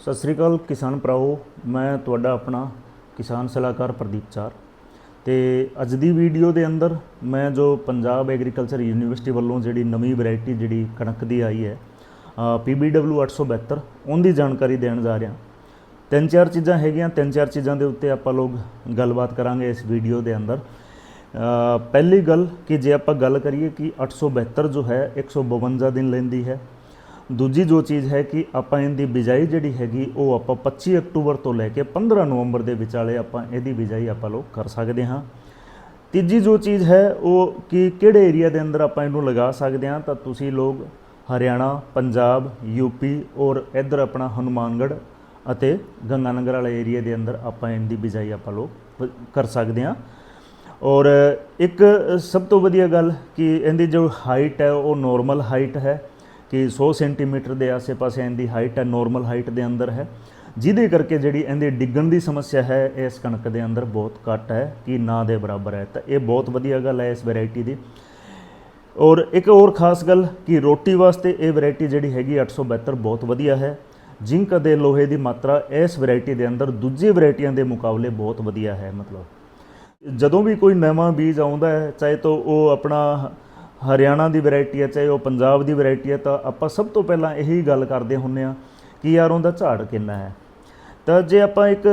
ਸਤਿ ਸ੍ਰੀ ਅਕਾਲ ਕਿਸਾਨ ਭਰਾਓ ਮੈਂ ਤੁਹਾਡਾ ਆਪਣਾ ਕਿਸਾਨ ਸਲਾਹਕਾਰ ਪ੍ਰਦੀਪ ਚਾਰ। ਤੇ ਅੱਜ ਦੀ ਵੀਡੀਓ ਦੇ ਅੰਦਰ ਮੈਂ ਜੋ ਪੰਜਾਬ ਐਗਰੀਕਲਚਰ ਯੂਨੀਵਰਸਿਟੀ ਵੱਲੋਂ ਜਿਹੜੀ ਨਵੀਂ ਵੈਰਾਈਟੀ ਜਿਹੜੀ ਕਣਕ ਦੀ ਆਈ ਹੈ PBW 872 ਉਹਦੀ ਜਾਣਕਾਰੀ ਦੇਣ ਜਾ ਰਿਹਾ। ਤਿੰਨ ਚਾਰ ਚੀਜ਼ਾਂ ਹੈਗੀਆਂ, ਤਿੰਨ ਚਾਰ ਚੀਜ਼ਾਂ ਦੇ ਉੱਤੇ ਆਪਾਂ ਲੋਕ ਗੱਲਬਾਤ ਕਰਾਂਗੇ ਇਸ ਵੀਡੀਓ ਦੇ ਅੰਦਰ। ਪਹਿਲੀ ਗੱਲ ਕਿ ਜੇ ਆਪਾਂ ਗੱਲ ਕਰੀਏ ਕਿ 872 ਜੋ ਹੈ 152 ਦਿਨ ਲੈਂਦੀ ਹੈ। ਦੂਜੀ ਜੋ ਚੀਜ਼ ਹੈ ਕਿ ਆਪਾਂ ਇਹਦੀ ਬਿਜਾਈ ਜਿਹੜੀ ਹੈਗੀ, ਉਹ ਆਪਾਂ 25 ਅਕਤੂਬਰ ਤੋਂ ਲੈ ਕੇ 15 ਨਵੰਬਰ ਦੇ ਵਿਚਾਲੇ ਆਪਾਂ ਇਹਦੀ ਬਿਜਾਈ ਆਪਾਂ ਲੋਕ ਕਰ ਸਕਦੇ ਹਾਂ। ਤੀਜੀ ਜੋ ਚੀਜ਼ ਹੈ, ਉਹ ਕਿ ਕਿਹੜੇ ਏਰੀਆ ਦੇ ਅੰਦਰ ਆਪਾਂ ਇਹਨੂੰ ਲਗਾ ਸਕਦੇ ਹਾਂ, ਤਾਂ ਤੁਸੀਂ ਲੋਕ ਹਰਿਆਣਾ, ਪੰਜਾਬ ਯੂਪੀ ਔਰ ਇੱਧਰ ਆਪਣਾ ਹਨੂਮਾਨਗੜ੍ਹ ਅਤੇ ਗੰਗਾਨਗਰ ਵਾਲੇ ਏਰੀਆ ਦੇ ਅੰਦਰ ਆਪਾਂ ਇਹਦੀ ਬਿਜਾਈ ਆਪਾਂ ਲੋਕ ਕਰ ਸਕਦੇ ਹਾਂ। ਔਰ ਇੱਕ ਸਭ ਤੋਂ ਵਧੀਆ ਗੱਲ ਕਿ ਇਹਦੀ ਜੋ ਹਾਈਟ ਹੈ, ਉਹ ਨਾਰਮਲ ਹਾਈਟ ਹੈ। ਕਿ 100 ਸੈਂਟੀਮੀਟਰ ਦੇ ਆਸੇ-ਪਾਸੇ ਇਹਦੀ ਹਾਈਟ ਹੈ ਨਾਰਮਲ ਹਾਈਟ ਦੇ ਅੰਦਰ ਹੈ। ਜਿਹਦੇ ਕਰਕੇ ਜਿਹੜੀ ਇਹਦੇ ਡਿੱਗਣ ਦੀ ਸਮੱਸਿਆ ਹੈ ਇਸ ਕਣਕ ਦੇ ਅੰਦਰ ਬਹੁਤ ਘੱਟ ਹੈ, ਕਿ ਨਾ ਦੇ ਬਰਾਬਰ ਹੈ। ਤਾਂ ਇਹ ਬਹੁਤ ਵਧੀਆ ਗੱਲ ਹੈ ਇਸ ਵੈਰਾਈਟੀ ਦੀ। ਔਰ ਇੱਕ ਹੋਰ ਖਾਸ ਗੱਲ ਕਿ ਰੋਟੀ ਵਾਸਤੇ ਇਹ ਵੈਰਾਈਟੀ ਜਿਹੜੀ ਹੈਗੀ 872 ਬਹੁਤ ਵਧੀਆ ਹੈ। ਜ਼ਿੰਕ ਅਤੇ ਲੋਹੇ ਦੀ ਮਾਤਰਾ ਇਸ ਵੈਰਾਈਟੀ ਦੇ ਅੰਦਰ ਦੂਜੀ ਵੈਰਾਈਟੀਆਂ ਦੇ ਮੁਕਾਬਲੇ ਬਹੁਤ ਵਧੀਆ ਹੈ, ਮਤਲਬ। ਜਦੋਂ ਵੀ ਕੋਈ ਨਵਾਂ ਬੀਜ ਆਉਂਦਾ ਹੈ, ਚਾਹੇ ਤਾਂ ਉਹ ਆਪਣਾ ਹਰਿਆਣਾ ਦੀ ਵੈਰਾਈਟੀ ਹੈ, ਚਾਹੇ ਉਹ ਪੰਜਾਬ ਦੀ ਵੈਰਾਈਟੀ ਹੈ, ਤਾਂ ਆਪਾਂ ਸਭ ਤੋਂ ਪਹਿਲਾਂ ਇਹੀ ਗੱਲ ਕਰਦੇ ਹੁੰਨੇ ਆ ਕਿ ਯਾਰ ਉਹਦਾ ਝਾੜ ਕਿੰਨਾ ਹੈ। ਤਾਂ ਜੇ ਆਪਾਂ ਇੱਕ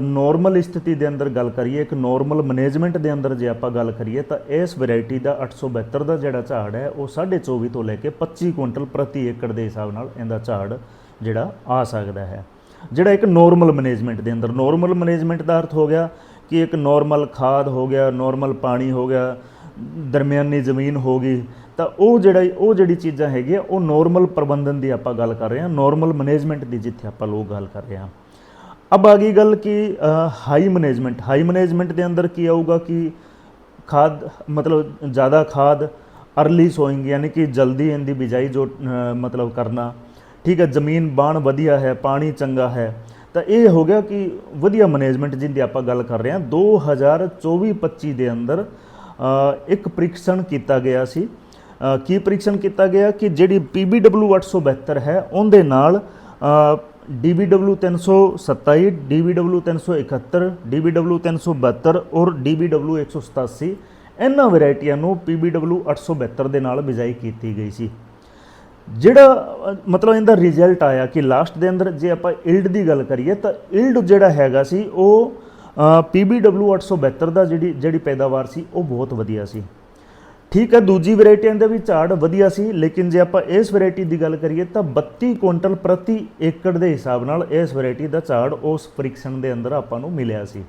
ਨਾਰਮਲ ਸਥਿਤੀ ਦੇ ਅੰਦਰ ਗੱਲ ਕਰੀਏ, ਇੱਕ ਨਾਰਮਲ ਮੈਨੇਜਮੈਂਟ ਦੇ ਅੰਦਰ ਜੇ ਆਪਾਂ ਗੱਲ ਕਰੀਏ, ਤਾਂ ਇਸ ਵੈਰਾਈਟੀ ਦਾ 872 ਦਾ ਜਿਹੜਾ ਝਾੜ ਹੈ, ਉਹ 24.5 ਤੋਂ ਲੈ ਕੇ 25 ਕੁਇੰਟਲ ਪ੍ਰਤੀ ਏਕੜ ਦੇ ਹਿਸਾਬ ਨਾਲ ਇਹਦਾ ਝਾੜ ਜਿਹੜਾ ਆ ਸਕਦਾ ਹੈ। ਜਿਹੜਾ ਇੱਕ ਨਾਰਮਲ ਮੈਨੇਜਮੈਂਟ ਦੇ ਅੰਦਰ ਨਾਰਮਲ ਮੈਨੇਜਮੈਂਟ ਦਾ ਅਰਥ ਹੋ ਗਿਆ ਕਿ ਇੱਕ ਨਾਰਮਲ ਖਾਦ ਹੋ ਗਿਆ ਨਾਰਮਲ ਪਾਣੀ ਹੋ ਗਿਆ ਦਰਮਿਆਨੀ ਜ਼ਮੀਨ ਹੋ ਗਈ ਤਾਂ ਉਹ ਜਿਹੜਾ ਉਹ ਜਿਹੜੀ ਚੀਜ਼ਾਂ ਹੈਗੀਆਂ ਉਹ ਨਾਰਮਲ ਪ੍ਰਬੰਧਨ ਦੀ ਆਪਾਂ ਗੱਲ ਕਰ ਰਹੇ ਹਾਂ ਨਾਰਮਲ ਮੈਨੇਜਮੈਂਟ ਦੀ ਜਿੱਥੇ ਆਪਾਂ ਲੋਕ ਗੱਲ ਕਰ ਰਹੇ ਹਾਂ। ਅਬ ਆ ਗਈ ਗੱਲ ਕਿ ਹਾਈ ਮੈਨੇਜਮੈਂਟ ਹਾਈ ਮੈਨੇਜਮੈਂਟ ਦੇ ਅੰਦਰ ਕੀ ਆਊਗਾ ਕਿ ਖਾਦ ਮਤਲਬ ਜ਼ਿਆਦਾ ਖਾਦ ਅਰਲੀ ਸੋਇੰਗ ਯਾਨੀ ਕਿ ਜਲਦੀ ਇਹਦੀ ਬਿਜਾਈ ਜੋ ਅ, ਮਤਲਬ ਕਰਨਾ। ਠੀਕ ਹੈ ਜ਼ਮੀਨ ਬਾਣ ਵਧੀਆ ਹੈ ਪਾਣੀ ਚੰਗਾ ਹੈ। ਤਾਂ ਇਹ ਹੋ ਗਿਆ ਕਿ ਵਧੀਆ ਮੈਨੇਜਮੈਂਟ ਜਿੰਦੀ ਆਪਾਂ ਗੱਲ ਕਰ ਰਹੇ ਹਾਂ 2024-25 ਦੇ ਅੰਦਰ ਇੱਕ ਪ੍ਰੀਖਣ ਕੀਤਾ ਗਿਆ ਸੀ। ਕੀ ਪ੍ਰੀਖਣ ਕੀਤਾ ਗਿਆ ਕਿ ਜਿਹੜੀ PBW 872 ਹੈ ਉਹਦੇ ਨਾਲ ਅ, DBW 327 DBW 371 DBW 372 ਔਰ DBW 187 ਇਹਨਾਂ ਵੈਰਾਈਟੀਆਂ ਨੂੰ PBW 872 ਦੇ ਨਾਲ ਬਿਜਾਈ ਕੀਤੀ ਗਈ ਸੀ। ਜਿਹੜਾ ਮਤਲਬ ਇਹਦਾ ਰਿਜ਼ਲਟ ਆਇਆ ਕਿ ਲਾਸਟ ਦੇ ਅੰਦਰ ਜੇ ਆਪਾਂ ਇਲਡ ਦੀ ਗੱਲ ਕਰੀਏ ਤਾਂ ਇਲਡ ਜਿਹੜਾ ਹੈਗਾ ਸੀ ਉਹ PBW 872 ਦਾ ਜਿਹੜੀ ਜਿਹੜੀ ਪੈਦਾਵਾਰ ਸੀ ਉਹ ਬਹੁਤ ਵਧੀਆ ਸੀ। ਠੀਕ ਹੈ ਦੂਜੀ ਵੈਰਾਈਟੀਆਂ ਦੇ ਵੀ ਝਾੜ ਵਧੀਆ ਸੀ ਲੇਕਿਨ ਜੇ ਆਪਾਂ ਇਸ ਵੈਰਾਈਟੀ ਦੀ ਗੱਲ ਕਰੀਏ ਤਾਂ 32 ਕੁਇੰਟਲ ਪ੍ਰਤੀ ਏਕੜ ਦੇ ਹਿਸਾਬ ਨਾਲ ਇਸ ਵੈਰਾਈਟੀ ਦਾ ਝਾੜ ਉਸ ਪ੍ਰੀਖਣ ਦੇ ਅੰਦਰ ਆਪਾਂ ਨੂੰ ਮਿਲਿਆ ਸੀ।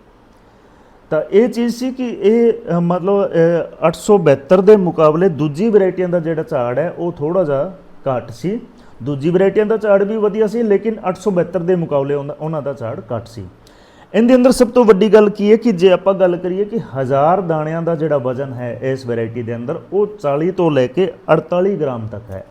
ਤਾਂ ਇਹ ਚੀਜ਼ ਸੀ ਕਿ ਇਹ ਅ, ਮਤਲਬ ਅ, 872 ਦੇ ਮੁਕਾਬਲੇ ਦੂਜੀ ਵੈਰਾਈਟੀਆਂ ਦਾ ਜਿਹੜਾ ਝਾੜ ਹੈ ਉਹ ਥੋੜਾ ਜਿਹਾ ਘੱਟ ਸੀ। ਦੂਜੀ ਵੈਰਾਈਟੀਆਂ ਦਾ ਝਾੜ ਵੀ ਵਧੀਆ ਸੀ ਲੇਕਿਨ 872 ਦੇ ਮੁਕਾਬਲੇ ਉਹਨਾਂ- ਉਹਨਾਂ ਦਾ ਝਾੜ ਘੱਟ ਸੀ। ਇਹਦੇ ਅੰਦਰ ਸਭ ਤੋਂ ਵੱਡੀ ਗੱਲ ਕੀ ਹੈ ਕਿ ਜੇ ਆਪਾਂ ਗੱਲ ਕਰੀਏ ਕਿ ਹਜ਼ਾਰ ਦਾਣਿਆਂ ਦਾ ਜਿਹੜਾ ਵਜ਼ਨ ਹੈ ਇਸ ਵੈਰਾਈਟੀ ਦੇ ਅੰਦਰ, ਉਹ 40 ਤੋਂ ਲੈ ਕੇ 48 ਗ੍ਰਾਮ ਤੱਕ ਹੈ।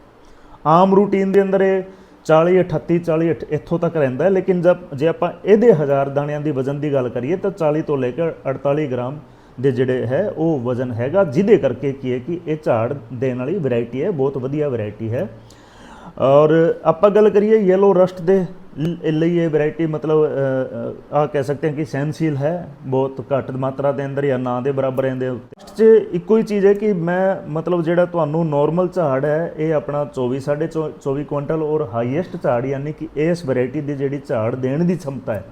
ਆਮ ਰੂਟੀਨ ਦੇ ਅੰਦਰ ਇਹ 40 38 40 ਅੱਠ- ਇੱਥੋਂ ਤੱਕ ਰਹਿੰਦਾ ਹੈ, ਲੇਕਿਨ ਜਦ ਜੇ ਆਪਾਂ ਇਹਦੇ ਹਜ਼ਾਰ ਦਾਣਿਆਂ ਦੀ ਵਜ਼ਨ ਦੀ ਗੱਲ ਕਰੀਏ, ਤਾਂ 40 ਤੋਂ ਲੈ ਕੇ 48 ਗ੍ਰਾਮ ਦੇ ਜਿਹੜੇ ਹੈ, ਉਹ ਵਜ਼ਨ ਹੈਗਾ, ਜਿਹਦੇ ਕਰਕੇ ਕੀ ਹੈ ਕਿ ਇਹ ਝਾੜ ਦੇਣ ਵਾਲੀ ਵੈਰਾਈਟੀ ਹੈ, ਬਹੁਤ ਵਧੀਆ ਵੈਰਾਈਟੀ ਹੈ। ਔਰ ਆਪਾਂ ਗੱਲ ਕਰੀਏ ਯੈਲੋ ਰਸਟ ਦੇ ਲਈ ਇਹ ਵੈਰਾਈਟੀ ਮਤਲਬ ਆ ਕਹਿ ਸਕਦੇ ਹਾਂ ਕਿ ਸੈਂਸੀਲ ਹੈ, ਬਹੁਤ ਘੱਟ ਮਾਤਰਾ ਦੇ ਅੰਦਰ ਜਾਂ ਨਾ ਦੇ ਬਰਾਬਰ ਇਹਦੇ ਇਸ ਚ ਇੱਕੋ ਹੀ ਚੀਜ਼ ਹੈ ਕਿ ਮੈਂ ਮਤਲਬ ਜਿਹੜਾ ਤੁਹਾਨੂੰ ਨਾਰਮਲ ਝਾੜ ਹੈ, ਇਹ ਆਪਣਾ 24 24 ਕੁਇੰਟਲ ਔਰ ਹਾਈਐਸਟ ਝਾੜ, ਯਾਨੀ ਕਿ ਇਸ ਵੈਰਾਈਟੀ ਦੀ ਜਿਹੜੀ ਝਾੜ ਦੇਣ ਦੀ ਛਮਤਾ ਹੈ,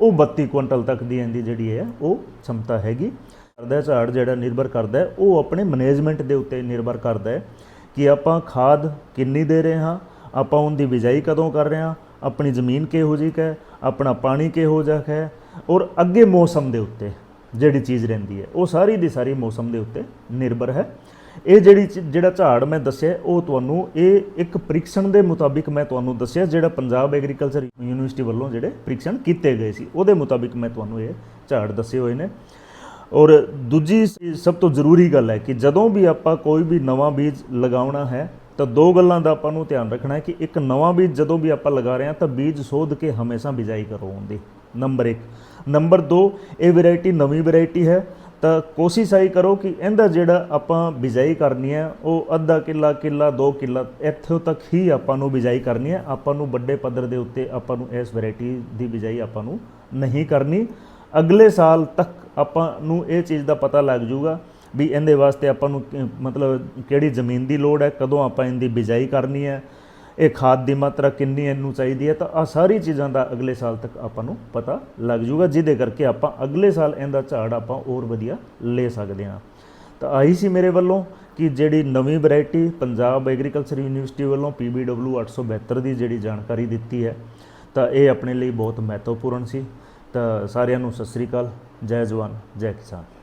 ਉਹ 32 ਕੁਇੰਟਲ ਤੱਕ ਦੀ ਇਹਦੀ ਜਿਹੜੀ ਹੈ, ਉਹ ਛਮਤਾ ਹੈਗੀ। ਕਰਦਾ ਝਾੜ ਜਿਹੜਾ ਨਿਰਭਰ ਕਰਦਾ ਹੈ, ਉਹ ਆਪਣੇ ਮੈਨੇਜਮੈਂਟ ਦੇ ਉੱਤੇ ਨਿਰਭਰ ਕਰਦਾ ਹੈ ਕਿ ਆਪਾਂ ਖਾਦ ਕਿੰਨੀ ਦੇ ਰਹੇ ਹਾਂ, ਆਪਾਂ ਉਹਦੀ ਬਿਜਾਈ ਕਦੋਂ ਕਰ ਰਹੇ ਹਾਂ ਆਪਣੀ ਜ਼ਮੀਨ ਕਿਹੋ ਜਿਹੀ ਹੈ ਆਪਣਾ ਪਾਣੀ ਕਿਹੋ ਜਿਹਾ ਹੈ ਔਰ ਅੱਗੇ ਮੌਸਮ ਦੇ ਉੱਤੇ ਜਿਹੜੀ ਚੀਜ਼ ਰਹਿੰਦੀ ਹੈ, ਉਹ ਸਾਰੀ ਦੀ ਸਾਰੀ ਮੌਸਮ ਦੇ ਉੱਤੇ ਨਿਰਭਰ ਹੈ। ਇਹ ਜਿਹੜੀ ਚੀ- ਜਿਹੜਾ ਝਾੜ ਮੈਂ ਦੱਸਿਆ, ਉਹ ਤੁਹਾਨੂੰ, ਇਹ ਇੱਕ ਪ੍ਰੀਖਣ ਦੇ ਮੁਤਾਬਿਕ ਮੈਂ ਤੁਹਾਨੂੰ ਦੱਸਿਆ, ਜਿਹੜਾ ਪੰਜਾਬ ਐਗਰੀਕਲਚਰ ਯੂਨੀਵਰਸਿਟੀ ਵੱਲੋਂ ਜਿਹੜੇ ਪ੍ਰੀਖਣ ਕੀਤੇ ਗਏ ਸੀ, ਉਹਦੇ ਮੁਤਾਬਿਕ ਮੈਂ ਤੁਹਾਨੂੰ ਇਹ ਝਾੜ ਦੱਸੇ ਹੋਏ ਨੇ। ਔਰ ਦੂਜੀ ਸਭ ਤੋਂ ਜ਼ਰੂਰੀ ਗੱਲ ਹੈ ਕਿ ਜਦੋਂ ਵੀ ਆਪਾਂ ਕੋਈ ਵੀ ਨਵਾਂ ਬੀਜ ਲਗਾਉਣਾ ਹੈ ਤਾਂ ਦੋ ਗੱਲਾਂ ਦਾ ਆਪਾਂ ਨੂੰ ਧਿਆਨ ਰੱਖਣਾ ਹੈ ਕਿ ਇੱਕ ਨਵਾਂ ਬੀਜ ਜਦੋਂ ਵੀ ਆਪਾਂ ਲਗਾ ਰਹੇ ਹਾਂ ਤਾਂ ਬੀਜ ਸੋਧ ਕੇ ਹਮੇਸ਼ਾ ਬਿਜਾਈ ਕਰੋ ਉਹਦੀ। ਨੰਬਰ 1 ਨੰਬਰ 2 ਇਹ ਵੈਰਾਈਟੀ ਨਵੀਂ ਵੈਰਾਈਟੀ ਹੈ, ਤਾਂ ਕੋਸ਼ਿਸ਼ ਆਈ ਕਰੋ ਕਿ ਇਹਦਾ ਜਿਹੜਾ ਆਪਾਂ ਬਿਜਾਈ ਕਰਨੀ ਹੈ, ਉਹ ਅੱਧਾ ਕਿੱਲਾ ਕਿੱਲਾ 2 ਕਿੱਲਾ, ਇੱਥੋਂ ਤੱਕ ਹੀ ਆਪਾਂ ਨੂੰ ਬਿਜਾਈ ਕਰਨੀ ਹੈ। ਆਪਾਂ ਨੂੰ ਵੱਡੇ ਪੱਧਰ ਦੇ ਉੱਤੇ ਆਪਾਂ ਨੂੰ ਇਸ ਵੈਰਾਈਟੀ ਦੀ ਬਿਜਾਈ ਆਪਾਂ ਨੂੰ ਨਹੀਂ ਕਰਨੀ। ਅਗਲੇ ਸਾਲ ਤੱਕ ਆਪਾਂ ਨੂੰ ਇਹ ਚੀਜ਼ ਦਾ ਪਤਾ ਲੱਗ ਜਾਊਗਾ ਵੀ ਇਹਦੇ ਵਾਸਤੇ ਆਪਾਂ ਨੂੰ ਕਿ- ਮਤਲਬ ਕਿਹੜੀ ਜ਼ਮੀਨ ਦੀ ਲੋੜ ਹੈ, ਕਦੋਂ ਆਪਾਂ ਇਹਦੀ ਬਿਜਾਈ ਕਰਨੀ ਹੈ, ਇਹ ਖਾਦ ਦੀ ਮਾਤਰਾ ਕਿੰਨੀ ਇਹਨੂੰ ਚਾਹੀਦੀ ਹੈ, ਤਾਂ ਆ ਸਾਰੀ ਚੀਜ਼ਾਂ ਦਾ ਅਗਲੇ ਸਾਲ ਤੱਕ ਆਪਾਂ ਨੂੰ ਪਤਾ ਲੱਗ ਜਾਊਗਾ, ਜਿਹਦੇ ਕਰਕੇ ਆਪਾਂ ਅਗਲੇ ਸਾਲ ਇਹਦਾ ਝਾੜ ਆਪਾਂ ਹੋਰ ਵਧੀਆ ਲੈ ਸਕਦੇ ਹਾਂ। ਤਾਂ ਆਹੀ ਸੀ ਮੇਰੇ ਵੱਲੋਂ ਕਿ ਜਿਹੜੀ ਨਵੀਂ ਵੈਰਾਈਟੀ ਪੰਜਾਬ ਐਗਰੀਕਲਚਰ ਯੂਨੀਵਰਸਿਟੀ ਵੱਲੋਂ PBW 872 ਦੀ ਜਿਹੜੀ ਜਾਣਕਾਰੀ ਦਿੱਤੀ ਹੈ, ਤਾਂ ਇਹ ਆਪਣੇ ਲਈ ਬਹੁਤ ਮਹੱਤਵਪੂਰਨ ਸੀ। ਤਾਂ ਸਾਰਿਆਂ ਨੂੰ ਸਤਿ ਸ੍ਰੀ ਅਕਾਲ, ਜੈ ਜਵਾਨ, ਜੈ ਕਿਸਾਨ।